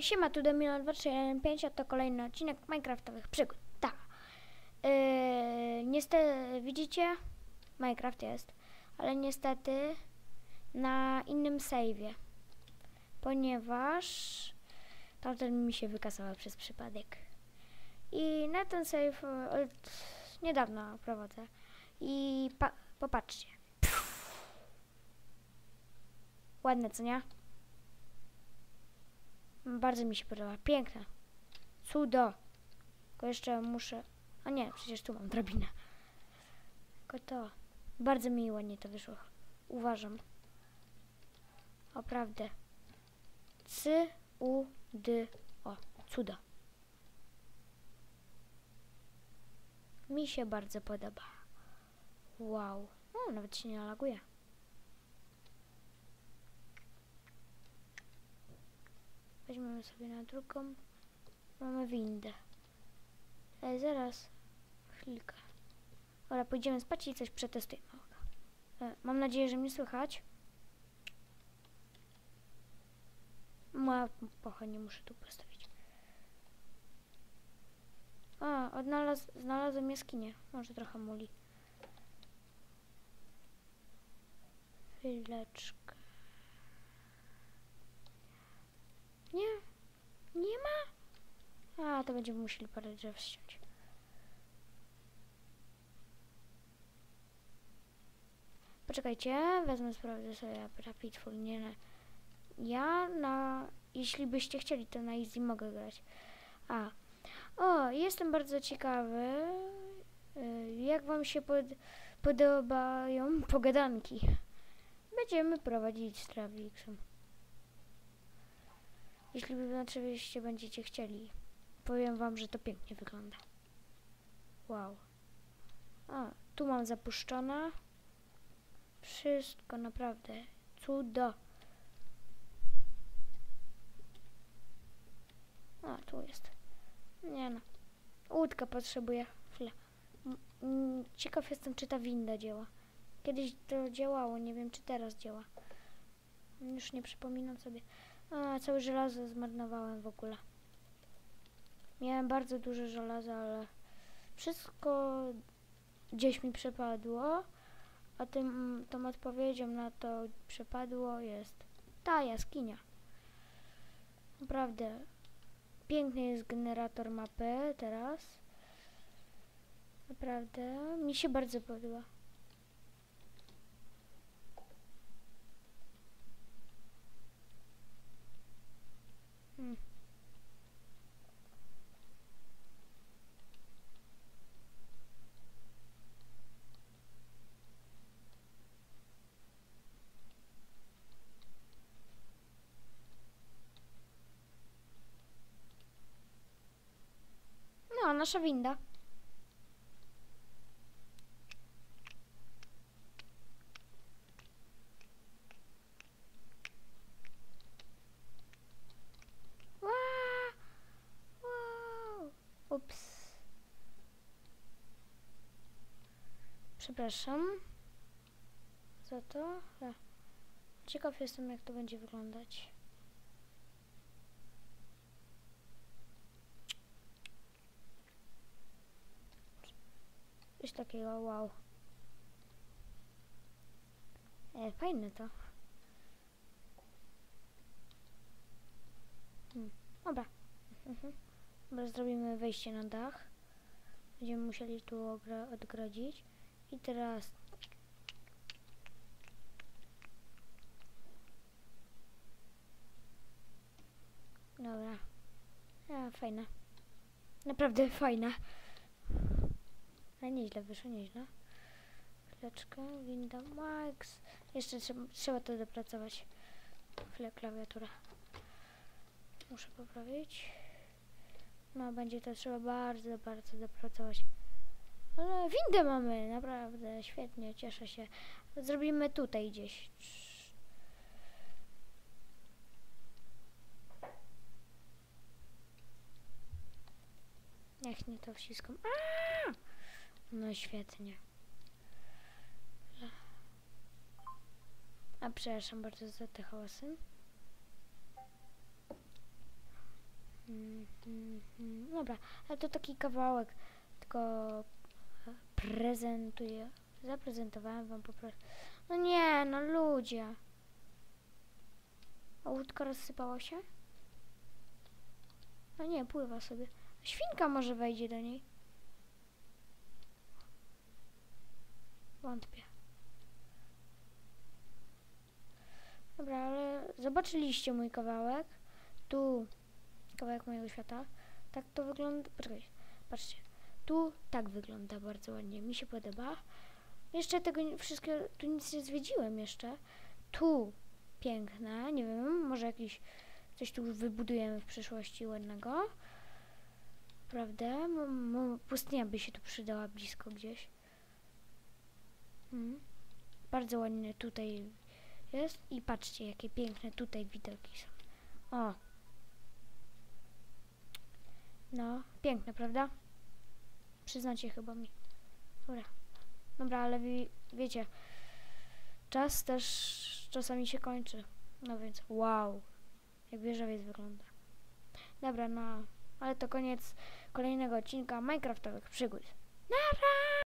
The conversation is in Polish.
Siema, tu Demino 2315, a to kolejny odcinek Minecraftowych przygód. Tak. Yy, niestety, widzicie? Minecraft jest, ale niestety na innym save'ie, ponieważ tamten mi się wykasował przez przypadek. I na ten save e, od niedawno prowadzę. I pa popatrzcie. Ładne, co nie? Bardzo mi się podoba. Piękne. Cudo. Tylko jeszcze muszę... A nie, przecież tu mam drabinę. Tylko to. Bardzo mi ładnie to wyszło. Uważam. Naprawdę. C, U, D, O. Cudo. Mi się bardzo podoba. Wow. O, nawet się nie laguje. Weźmiemy sobie na drugą. Mamy windę. E, zaraz. Chwilkę. Dobra, pójdziemy spać i coś przetestujemy. E, mam nadzieję, że mnie słychać. Ma pocha, nie muszę tu postawić. A, odnalazł, znalazłem jaskinię. Może trochę muli. Chwileczkę. Nie, nie ma? A, to będziemy musieli parę drzew ściąć. Poczekajcie, wezmę, sprawdzę sobie Rapidful, nie. Ja na... Jeśli byście chcieli, to na easy mogę grać. A. O, jestem bardzo ciekawy, y, jak wam się pod, podobają pogadanki. Będziemy prowadzić z Travixem. Jeśli wy oczywiście będziecie chcieli, powiem wam, że to pięknie wygląda. Wow. A, tu mam zapuszczone. Wszystko naprawdę. Cudo. A, tu jest. Nie no. Łódka potrzebuje. M, Ciekaw jestem, czy ta winda działa. Kiedyś to działało, nie wiem, czy teraz działa. Już nie przypominam sobie. A, całe żelazo zmarnowałem w ogóle. Miałem bardzo dużo żelaza, ale wszystko gdzieś mi przepadło, a tym, tą odpowiedzią na to przepadło jest ta jaskinia. Naprawdę piękny jest generator mapy teraz. Naprawdę mi się bardzo podoba. Hmm. No, nasza winda. Ups. Przepraszam. Za to. Ciekaw jestem, jak to będzie wyglądać. Coś takiego, wow. E, fajne to. Hmm. Dobra. Mhm. Dobra, zrobimy wejście na dach. Będziemy musieli tu odgrodzić. I teraz... Dobra. A, fajne. Naprawdę fajne. Ale nieźle wyszło, nieźle. Chwileczkę, winda max. Jeszcze trzeba, trzeba to dopracować. Chwilę, klawiatura. Muszę poprawić. No, będzie to trzeba bardzo, bardzo dopracować. Ale windę mamy, naprawdę, świetnie, cieszę się. Zrobimy tutaj gdzieś. Niech nie to wciskam. Aaaa! No świetnie. A przepraszam bardzo za te hałasy. Dobra, ale to taki kawałek, tylko prezentuję. Zaprezentowałem wam po prostu. No nie, no ludzie. A łódka rozsypała się? No nie, pływa sobie. Świnka może wejdzie do niej. Wątpię. Dobra, ale zobaczyliście mój kawałek. Tu kawałek mojego świata. Tak to wygląda. Poczekaj, patrzcie. Tu tak wygląda bardzo ładnie. Mi się podoba. Jeszcze tego wszystkiego, tu nic nie zwiedziłem jeszcze. Tu piękne, nie wiem, może jakiś coś tu wybudujemy w przyszłości ładnego. Prawda? Pustynia by się tu przydała blisko gdzieś. Mm. Bardzo ładnie tutaj jest i patrzcie, jakie piękne tutaj widoki są. O! No, piękne, prawda? Przyznacie chyba mi. Dobra. Dobra, ale wi- wiecie, czas też czasami się kończy. No więc, wow, jak wieżowiec wygląda. Dobra, no, ale to koniec kolejnego odcinka Minecraftowych przygód. Nara!